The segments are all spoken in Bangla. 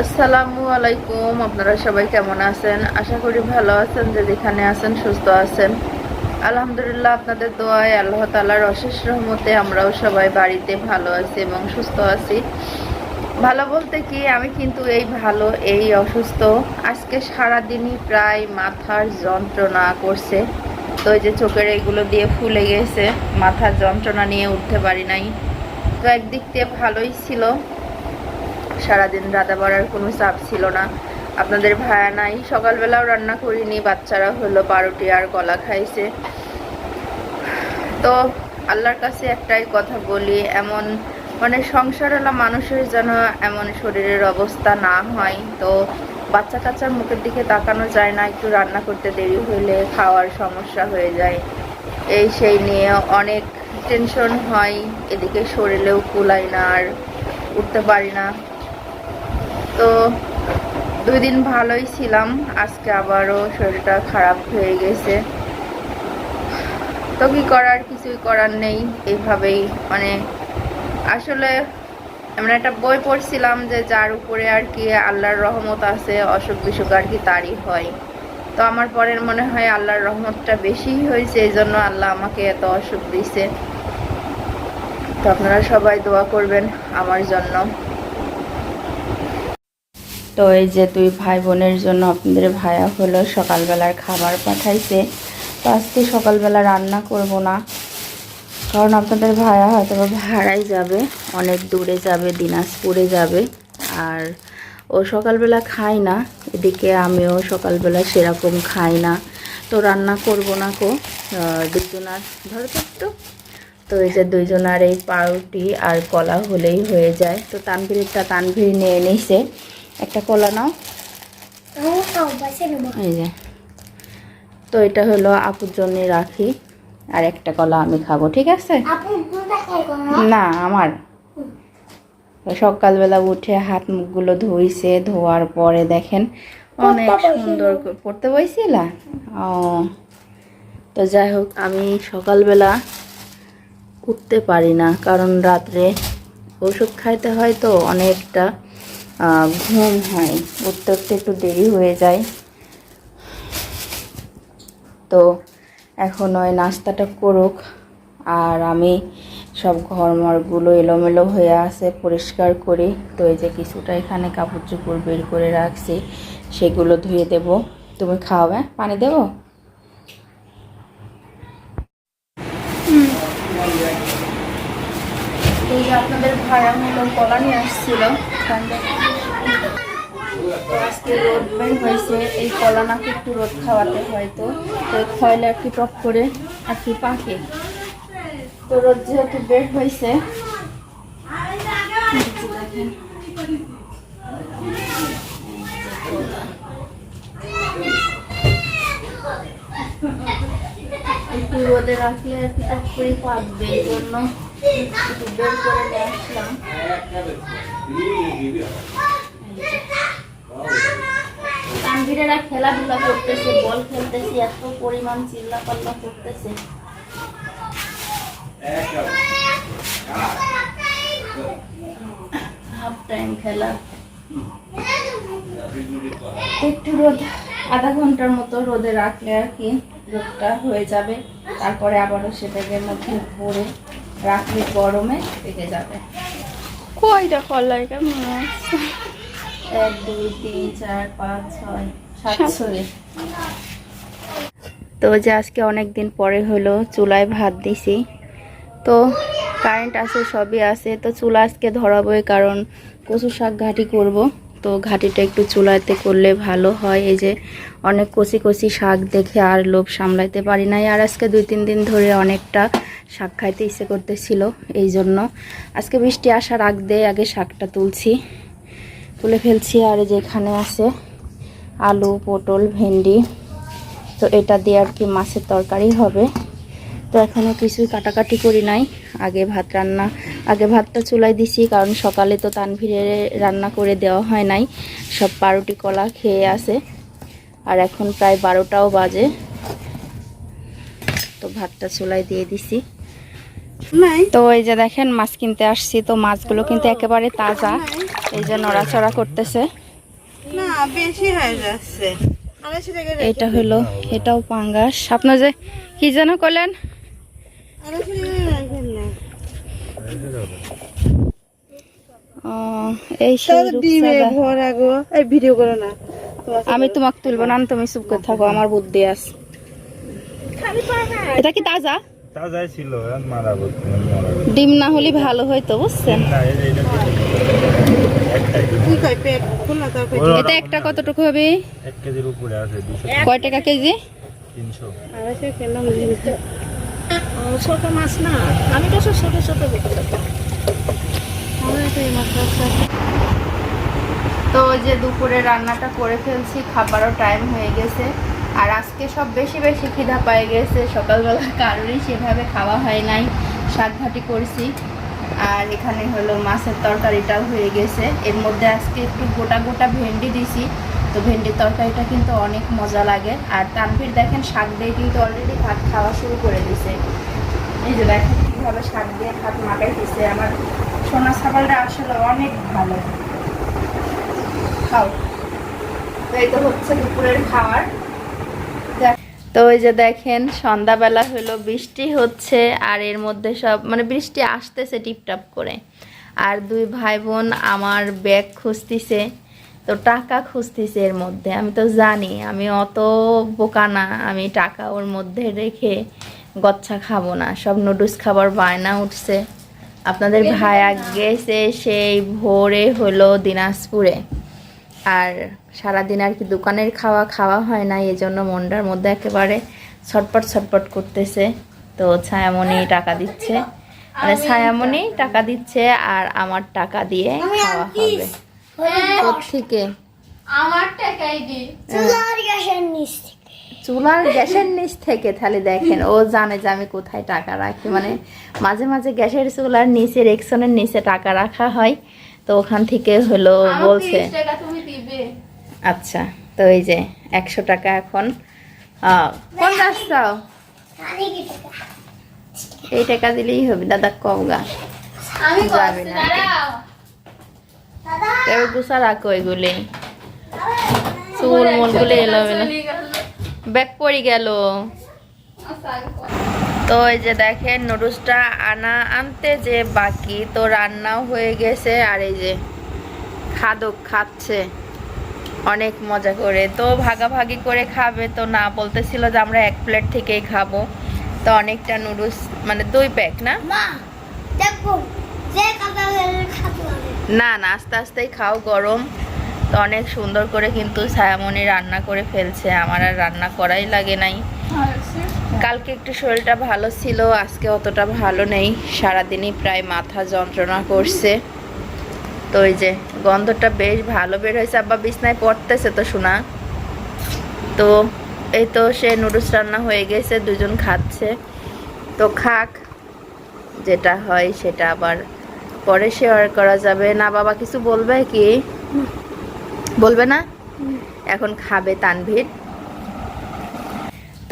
আসসালামু আলাইকুম, আপনারা সবাই কেমন আছেন? আশা করি ভালো আছেন, যে যেখানে আছেন, সুস্থ আছেন। আলহামদুলিল্লাহ, আপনাদের দোয়ায় আল্লাহ তালার অশেষ রহমতে আমরাও সবাই বাড়িতে ভালো আছি এবং সুস্থ আছি। ভালো বলতে কি, আমি কিন্তু এই ভালো, এই অসুস্থ। আজকে সারাদিনই প্রায় মাথার যন্ত্রণা করছে। তো ওই যে চোখের এইগুলো দিয়ে ফুলে গেছে, মাথার যন্ত্রণা নিয়ে উঠতে পারি নাই। তো একদিক দিয়ে ভালোই ছিল। সারাদিন রাধা বাড়ার কোনো চাপ ছিল না। আপনাদের ভায়া নাই, সকালবেলাও রান্না করিনি, বাচ্চারা হলো পাউরুটি আর কলা খাইছে। তো আল্লাহর কাছে একটাই কথা বলি, এমন মানে সংসারওয়ালা মানুষের যেন এমন শরীরের অবস্থা না হয়। তো বাচ্চা কাচ্চার মুখের দিকে তাকানো যায় না, একটু রান্না করতে দেরি হলে খাওয়ার সমস্যা হয়ে যায়। এই সেই নিয়ে অনেক টেনশন হয়, এদিকে শরীরেও কুলাই না আর উঠতে পারি না। তো দুই দিন ভালোই ছিলাম, আজকে আবারও শরীরটা খারাপ হয়ে গেছে। তো কি করার কিছুই করার নেই, এইভাবেই মানে আসলে এমন একটা বই পড়ছিলাম যে যার উপরে আর কি আল্লাহর রহমত আছে, অসুখ বিসুখ আর কি তারই হয়। তো আমার পরের মনে হয় আল্লাহর রহমতটা বেশি হয়েছে, এই জন্য আল্লাহ আমাকে এত অসুখ দিছে তো আপনারা সবাই দোয়া করবেন আমার জন্য। তো এই যে দুই ভাই বোনের জন্য আপনাদের ভাইয়া হলো সকালবেলার খাবার পাঠাইছে। তো আজকে সকালবেলা রান্না করব না। কারণ আপনাদের ভাইয়া হয়তো ভাড়াই যাবে, অনেক দূরে যাবে, দিনাজপুরে যাবে। আর ও সকালবেলা খায় না, এদিকে আমিও সকালবেলা সেরকম খাই না। তো রান্না করব না কো দুজনার, ধরো তো তো এই যে দুইজনার এই পাউরুটি আর কলা হলেই হয়ে যায়। তো তানভীরটা তানভীর নিয়ে নিছে। একটা কলা নাও। এই যে। তো এটা হলো আপুর জন্য রাখি আর একটা কলা আমি খাব ঠিক আছে? না আমার। সকালবেলা উঠে হাত মুখগুলো ধুইছে ধোয়ার পরে দেখেন অনেক সুন্দর পড়তে বইছিলা ও। তো যাই হোক আমি সকালবেলা উঠতে পারি না কারণ রাত্রে ওষুধ খাইতে হয় তো অনেকটা। ঘুম হয়। উঠতে উঠতে একটু দেরি হয়ে যায়। তো এখন ওই নাস্তাটা করুক। আর আমি সব ঘরমরগুলো এলোমেলো হয়ে আছে, পরিষ্কার করি। তো এই যে কিছুটা এখানে কাপড় চোপড় বের করে রাখছি, সেগুলো ধুয়ে দেব। তুমি খাওয়াবে পানি দেবো? আপনাদের ভাড়া হলো কলা নিয়ে আসছিল। আজকে রোদ বের হয়েছে, এই কলা নাকি একটু রোদ খাওয়াতে হয় তো রোদ খাওয়ালে আর কি টপ করে আর কি পাকে তো রোদ যেহেতু বের হয়েছে। একটু রোদে রাখলে আর টপ করে পাকবে, এই জন্য একটু বের করে নিয়ে আসলাম তানভীরেরা খেলাধুলা করতেছে, বল খেলতেছে, এত পরিমাণ চিল্লা পাল্লা করতেছে। হাফ টাইম খেলা। একটু রোদ, আধা ঘণ্টার মতো রোদে রাখলে আর কি রোদটা হয়ে যাবে। তারপরে আবারও সেটাকে মধ্যে ভরে রাখলে গরমে পেকে যাবে। কয়টা কলাই কেমন আছে? এক, দুই, তিন, চার, পাঁচ, ছয় সাতশো তো যে আজকে অনেক দিন পরে হলো, চুলায় ভাত দিছি। তো কারেন্ট আছে, সবই আছে। তো চুলা আজকে ধরাবোই, কারণ কচু শাক ঘাটি করব। তো ঘাটিটা একটু চুলাতে করলে ভালো হয়। এই যে অনেক কচি কচি শাক দেখে আর লোভ সামলাইতে পারি নাই। আর আজকে দুই, তিন দিন ধরে অনেকটা শাক খাইতে ইচ্ছে করতেছিল এই জন্য আজকে বৃষ্টি আসার আগ দিয়ে আগে শাকটা তুলছি। তুলে ফেলছি আর এই যে এখানে আছে আলু পটল ভেন্ডি। তো এটা দিয়ে আর কি মাছের তরকারি হবে। তো এখনও কিছুই কাটাকাটি করি নাই। আগে ভাত রান্না আগে ভাতটা চুলাই দিছি কারণ সকালে তো তানভিরে রান্না করে দেওয়া হয় নাই। সব পাউরুটি কলা খেয়ে আসে আর এখন প্রায় বারোটাও বাজে। তো ভাতটা চুলাই দিয়ে দিছি। তো এই যে দেখেন মাছ কিনতে আসছি। তো মাছগুলো কিন্তু একেবারে তাজা। এই যে নড়াচড়া করতেছে। বেশি হয়ে যাচ্ছে। এটা হলো এটাও পাঙ্গাস। আপনার যে কি যেন করলেন? এই ভিডিও করো না। আমি তোমাকে তুলবো না তুমি চুপ করে থাকো আমার বুদ্ধি আছে। এটা কি তাজা? তাজাই ছিল মারা। ডিম না হলে ভালো হইতো বুঝছেন? না, এটা একটা কতটুকু হবে? এক কেজির উপরে আছে দুশো কয় টাকা কেজি? খেলাম ছোট মাছ না। আমি তো ছোট ছোট তো ওই যে দুপুরে রান্নাটা করে ফেলছি খাবারও টাইম হয়ে গেছে। আর আজকে সব বেশি বেশি খিদা পাই গেছে। সকালবেলা কারোরই সেভাবে খাওয়া হয় নাই। শাকভাটি করছি। আর এখানে হলো মাছের তরকারিটাও হয়ে গেছে। এর মধ্যে আজকে একটু গোটা গোটা ভেন্ডি দিছি। তো ভেন্ডির তরকারিটা কিন্তু অনেক মজা লাগে। আর তানভীর দেখেন, শাক দিয়ে কিন্তু অলরেডি ভাত খাওয়া শুরু করে দিছে। এই যে দেখেন কীভাবে শাক দিয়ে ভাত মাখাইতেছে। আমার সোনা ছাগলটা আসলে অনেক ভালো। খাও। তো এই তো হচ্ছে দুপুরের দেখ- তো ওই যে দেখেন সন্ধ্যাবেলা হলো বৃষ্টি হচ্ছে আর এর মধ্যে সব মানে বৃষ্টি আসতেছে টিপটাপ করে। আর দুই ভাই বোন আমার ব্যাগ খুঁজতিছে তো টাকা খুঁজতিছে এর মধ্যে। আমি তো জানি আমি অত বোকা না আমি টাকা ওর মধ্যে রেখে গচ্ছা খাব না। সব নুডলস খাবার বায়না উঠছে। আপনাদের ভাইয়া গেছে সেই ভোরে হলো দিনাজপুরে। আর সারাদিন আর কি দোকানের খাওয়া খাওয়া হয় না এই জন্য মনটার মধ্যে একেবারে ছটপট ছটপট করতেছে। তো ছায়ামণি টাকা দিচ্ছে। মানে ছায়ামণি টাকা দিচ্ছে আর আমার টাকা দিয়ে খাওয়া হবে। থেকে? আমার টাকাই দি চুলার গ্যাসের নিচ থেকে। তাহলে দেখেন ও জানে যে আমি কোথায় টাকা রাখি। মানে মাঝে মাঝে গ্যাসের চুলার নিচে রেকশনের নিচে টাকা রাখা হয়। তো ওখান থেকে হলো বলছে আচ্ছা তো এই যে একশো টাকা এখন। কোন রাস্তাও এই টাকা দিলেই হবে। দাদা কবগা আমি যাবে না। এবার গুছা রাখো এগুলি। চুল মুলগুলি এলো এলো ব্যাগ পড়ে গেল। তো এই যে দেখেন নুডলসটা আনা আনতে যে বাকি তো রান্নাও হয়ে গেছে আর এই যে খাদক খাচ্ছে। অনেক মজা করে। তো ভাগাভাগি করে খাবে তো না বলতেছিল যে আমরা এক প্লেট থেকেই খাব। তো অনেকটা নুডলস মানে দুই প্যাক না? মা দেখো যে কাঁচালের খাতে হবে না না আস্তে আস্তেই খাও গরম। তো অনেক সুন্দর করে কিন্তু ছায়ামণি রান্না করে ফেলছে। আমার আর রান্না করাই লাগে নাই। কালকে একটু শরীরটা ভালো ছিল আজকে অতটা ভালো নেই। সারাদিনই প্রায় মাথা যন্ত্রণা করছে। তো ওই যে গন্ধটা বেশ ভালো বের হয়েছে। আব্বা বিছনায় পড়তেছে তো শোনা তো এই তো সে নুডলস রান্না হয়ে গেছে দুজন খাচ্ছে। তো খাক যেটা হয় সেটা আবার পরে শেয়ার করা যাবে। না বাবা কিছু বলবে কি? বলবে না? এখন খাবে তানভীর।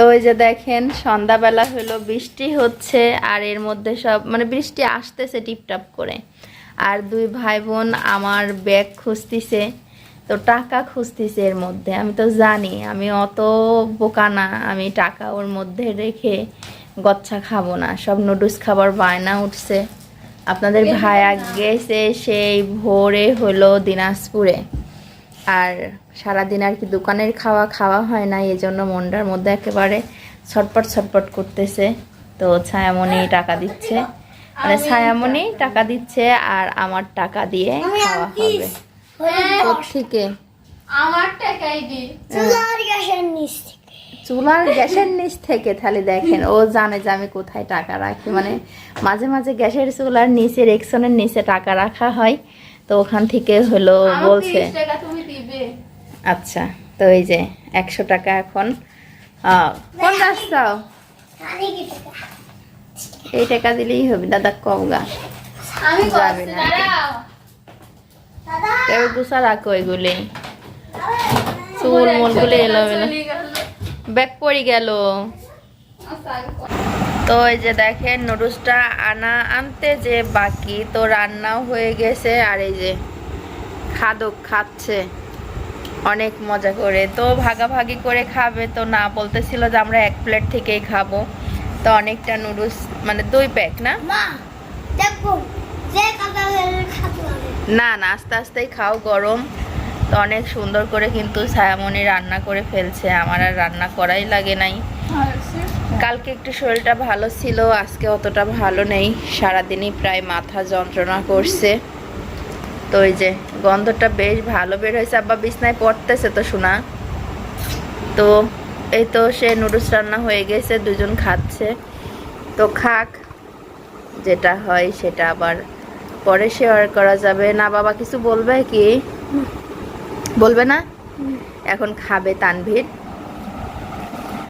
তো ওই যে দেখেন সন্ধ্যাবেলা হলো বৃষ্টি হচ্ছে আর এর মধ্যে সব মানে বৃষ্টি আসতেছে টিপটাপ করে। আর দুই ভাই বোন আমার ব্যাগ খুঁজতিছে তো টাকা খুঁজতিছে এর মধ্যে। আমি তো জানি আমি অত বোকা না আমি টাকা ওর মধ্যে রেখে গচ্ছা খাব না। সব নুডলস খাবার বায়না উঠছে। আপনাদের ভাইয়া গেছে সেই ভোরে হলো দিনাজপুরে। আর সারাদিন আর কি দোকানের খাওয়া খাওয়া হয় না এই জন্য মনটার মধ্যে একেবারে ছটপট ছটপট করতেছে। তো ছায়ামণি টাকা দিচ্ছে। মানে ছায়ামণি টাকা দিচ্ছে আর আমার টাকা দিয়ে খাওয়া হবে। থেকে আমার টাকাই দি। চুলার গ্যাসের নিচ থেকে। চুলার গ্যাসের নিচ থেকে তাহলে দেখেন ও জানে যে আমি কোথায় টাকা রাখি। মানে মাঝে মাঝে গ্যাসের চুলার নিচে রেকশনের নিচে টাকা রাখা হয়। তো ওখান থেকে হলো বলছে আচ্ছা তো এই যে একশো টাকা এখন। কোন রাস্তাও টাকা এই টাকা দিলেই হবে দাদা কবগা আমি যাবে না। এবার গুছা রাখো এগুলি। চুল মুলগুলি এলো ব্যাগ পড়ে গেল। আসার তো এই যে দেখেন নুডলসটা আনা আনতে যে বাকি তো রান্নাও হয়ে গেছে আর এই যে খাদক খাচ্ছে। অনেক মজা করে। তো ভাগাভাগি করে খাবে তো না বলতেছিল যে আমরা এক প্লেট থেকেই খাব। তো অনেকটা নুডলস মানে দুই প্যাক না? না না আস্তে আস্তেই খাও গরম। তো অনেক সুন্দর করে কিন্তু ছায়ামণি রান্না করে ফেলছে। আমার আর রান্না করাই লাগে নাই। কালকে একটু শরীরটা ভালো ছিল আজকে অতটা ভালো নেই। সারাদিনই প্রায় মাথা যন্ত্রণা করছে। তো ওই যে গন্ধটা বেশ ভালো বের হয়েছে। আব্বা বিছনায় পড়তেছে তো শোনা তো এই তো সে নুডলস রান্না হয়ে গেছে দুজন খাচ্ছে। তো খাক যেটা হয় সেটা আবার পরে শেয়ার করা যাবে। না বাবা কিছু বলবে কি? বলবে না? এখন খাবে তানভীর।